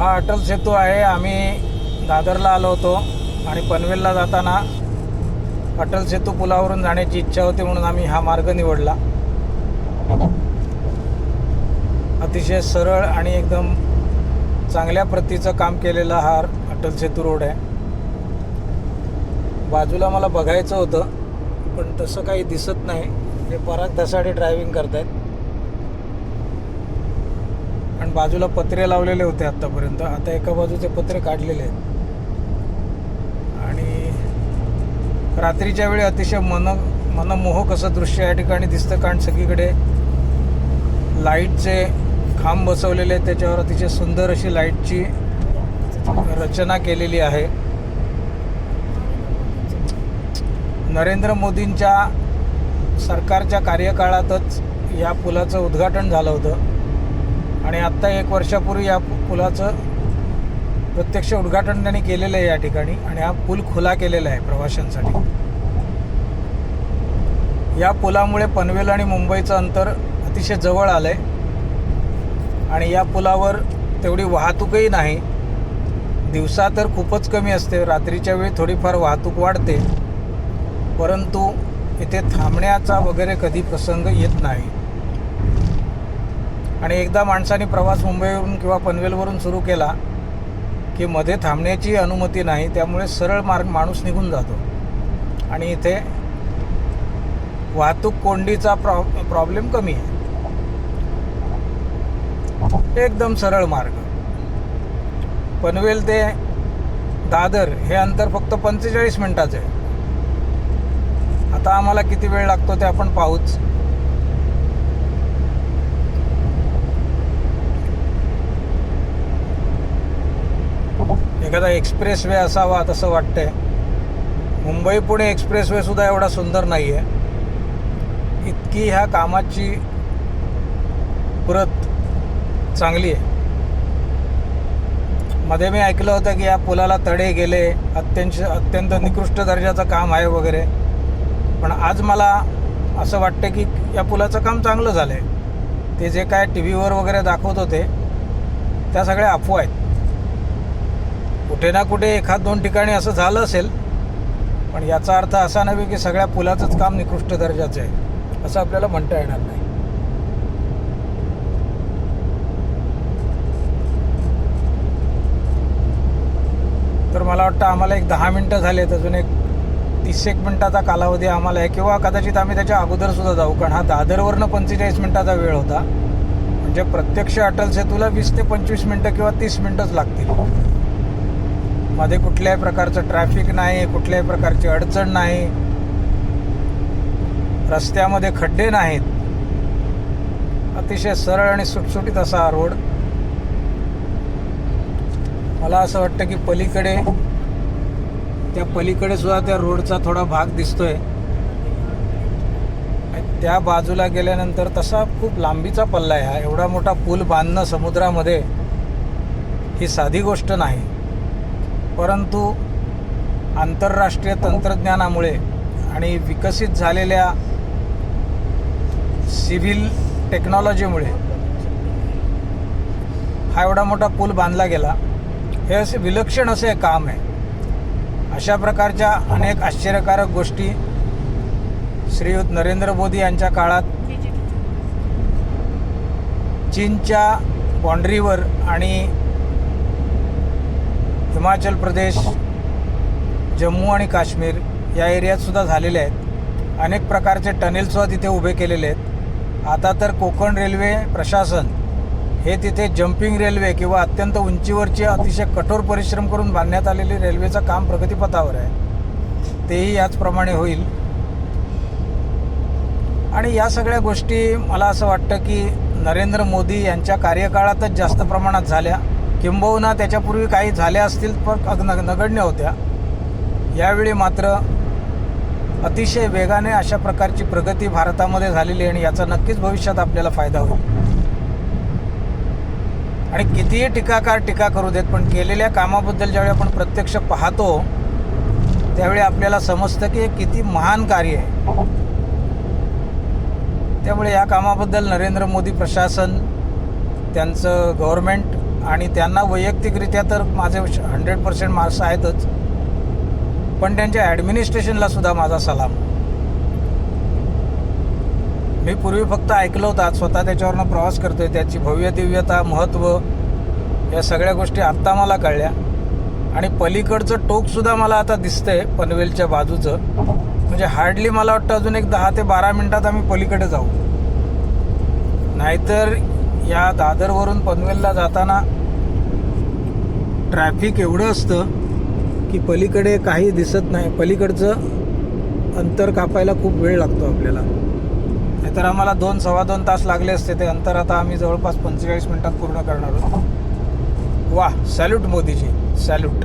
हा अटल सेतू आहे. आम्ही दादरला आलो होतो आणि पनवेलला जाताना अटल सेतू पुलावरून जाण्याची इच्छा होती म्हणून आम्ही हा मार्ग निवडला. अतिशय सरळ आणि एकदम चांगल्या प्रतीचं काम केलेला हा अटल सेतू रोड आहे. बाजूला मला बघायचं होतं पण तसं काही दिसत नाही. ते पराग धसाडे ड्रायव्हिंग करतायत. कारण बाजूला पत्रे लावलेले होते आत्तापर्यंत. आता एका बाजूचे पत्रे काढलेले आहेत. आणि रात्रीच्या वेळी अतिशय मन मनमोहक असं दृश्य या ठिकाणी दिसतं कारण सगळीकडे लाईटचे खांब बसवलेले आहेत. त्याच्यावर अतिशय सुंदर अशी लाईटची रचना केलेली आहे. नरेंद्र मोदींच्या सरकारच्या कार्यकाळातच या पुलाचं उद्घाटन झालं होतं. आणि आत्ता एक वर्षापूर्वी या पुलाचं प्रत्यक्ष उद्घाटन त्यांनी केलेलं आहे या ठिकाणी आणि हा पूल खुला केलेला आहे प्रवाशांसाठी. या पुलामुळे पनवेल आणि मुंबईचं अंतर अतिशय जवळ आलं आहे आणि या पुलावर तेवढी वाहतूकही नाही. दिवसा तर खूपच कमी असते. रात्रीच्या वेळी थोडीफार वाहतूक वाढते. परंतु इथे थांबण्याचा वगैरे कधी प्रसंग येत नाही. आणि एकदा माणसाने प्रवास मुंबईवरून किंवा पनवेलवरून सुरू केला की मध्ये थांबण्याची अनुमती नाही त्यामुळे सरळ मार्ग माणूस निघून जातो. आणि इथे वाहतूक कोंडीचा प्रॉ प्रॉब्लेम कमी आहे. एकदम सरळ मार्ग. पनवेल ते दादर हे अंतर फक्त पंचेचाळीस मिनिटाचं आहे. आता आम्हाला किती वेळ लागतो ते आपण पाहूच. एखादा एक्सप्रेस वे असावा तसं वाटतंय. मुंबई पुणे एक्सप्रेस वे सुद्धा एवढा सुंदर नाही आहे इतकी ह्या कामाची प्रत चांगली आहे मध्ये मी ऐकलं होतं की या पुलाला तडे गेले अत्यंत अत्यंत निकृष्ट दर्जाचं काम आहे वगैरे. पण आज मला असं वाटतं की या पुलाचं काम चांगलं झालं आहे ते जे काय टी व्हीवर वगैरे दाखवत होते त्या सगळ्या अफवा आहेत. कुठे ना कुठे एखाद दोन ठिकाणी असं झालं असेल पण याचा अर्थ असा नव्हे की सगळ्या पुलाचंच काम निकृष्ट दर्जाचं आहे असं आपल्याला म्हणता येणार नाही. तर मला वाटतं आम्हाला एक दहा मिनटं झालेत अजून एक तीस एक मिनटाचा कालावधी आम्हाला आहे किंवा कदाचित आम्ही त्याच्या अगोदर सुद्धा जाऊ कारण हा दादरवरनं पंचेचाळीस मिनटाचा वेळ होता. म्हणजे प्रत्यक्ष अटल सेतूला वीस ते पंचवीस मिनटं किंवा तीस मिनटंच लागतील. मध्ये कुठल्याही प्रकारचं ट्रॅफिक नाही कुठल्याही प्रकारची अडचण नाही. रस्त्यामध्ये खड्डे नाहीत. अतिशय सरळ आणि सुटसुटीत असा हा रोड. मला असं वाटतं की पलीकडे त्या पलीकडे सुद्धा त्या रोडचा थोडा भाग दिसतोय. त्या बाजूला गेल्यानंतर तसा खूप लांबीचा पल्ला आहे हा. एवढा मोठा पूल बांधणं समुद्रामध्ये ही साधी गोष्ट नाही. परंतु आंतरराष्ट्रीय तंत्रज्ञानामुळे आणि विकसित झालेल्या सिव्हिल टेक्नॉलॉजीमुळे हा एवढा मोठा पूल बांधला गेला. हे असे विलक्षण असे काम आहे. अशा प्रकारच्या अनेक आश्चर्यकारक गोष्टी श्रीयुत नरेंद्र मोदी यांच्या काळात चीनच्या बाँड्रीवर आणि हिमाचल प्रदेश जम्मू आणि काश्मीर या एरियात सुद्धा झालेले आहेत. अनेक प्रकारचे टनेलसुद्धा तिथे उभे केलेले आहेत. आता तर कोकण रेल्वे प्रशासन हे तिथे जम्पिंग रेल्वे किंवा अत्यंत उंचीवरची अतिशय कठोर परिश्रम करून बांधण्यात आलेली रेल्वेचं काम प्रगतीपथावर आहे. तेही याचप्रमाणे होईल. आणि या सगळ्या गोष्टी मला असं वाटतं की नरेंद्र मोदी यांच्या कार्यकाळातच जास्त प्रमाणात झाल्या. किंबहुना त्याच्यापूर्वी काही झाल्या असतील पण अग- नग- नगण्य होत्या. यावेळी मात्र अतिशय वेगाने अशा प्रकारची प्रगती भारतामध्ये झालेली आहे आणि याचा नक्कीच भविष्यात आपल्याला फायदा होईल. आणि कितीही टीकाकार टीका करू देत पण केलेल्या कामाबद्दल ज्यावेळी आपण प्रत्यक्ष पाहतो त्यावेळी आपल्याला समजतं की हे किती महान कार्य आहे. त्यामुळे या कामाबद्दल नरेंद्र मोदी प्रशासन त्यांचं गव्हर्मेंट आणि त्यांना वैयक्तिकरित्या तर माझे हंड्रेड पर्सेंट मार्क्स आहेतच. पण त्यांच्या ॲडमिनिस्ट्रेशनला सुद्धा माझा सलाम. मी पूर्वी फक्त ऐकलं होतं स्वतः त्याच्यावरनं प्रवास करतोय त्याची भव्य दिव्यता महत्त्व या सगळ्या गोष्टी आत्ता मला कळल्या. आणि पलीकडचं टोकसुद्धा मला आता दिसतंय पनवेलच्या बाजूचं. म्हणजे हार्डली मला वाटतं अजून एक दहा ते बारा मिनिटात आम्ही पलीकडे जाऊ. नाहीतर या दादरवरून पनवेलला जाताना ट्रॅफिक एवढं असतं की पलीकडे काही दिसत नाही. पलीकडचं अंतर कापायला खूप वेळ लागतो आपल्याला. नाहीतर आम्हाला दोन सव्वा दोन तास लागले असते ते अंतर. आता आम्ही जवळपास पंचेचाळीस मिनिटात पूर्ण करणार आहोत. वा सॅल्यूट मोदीजी सॅल्यूट.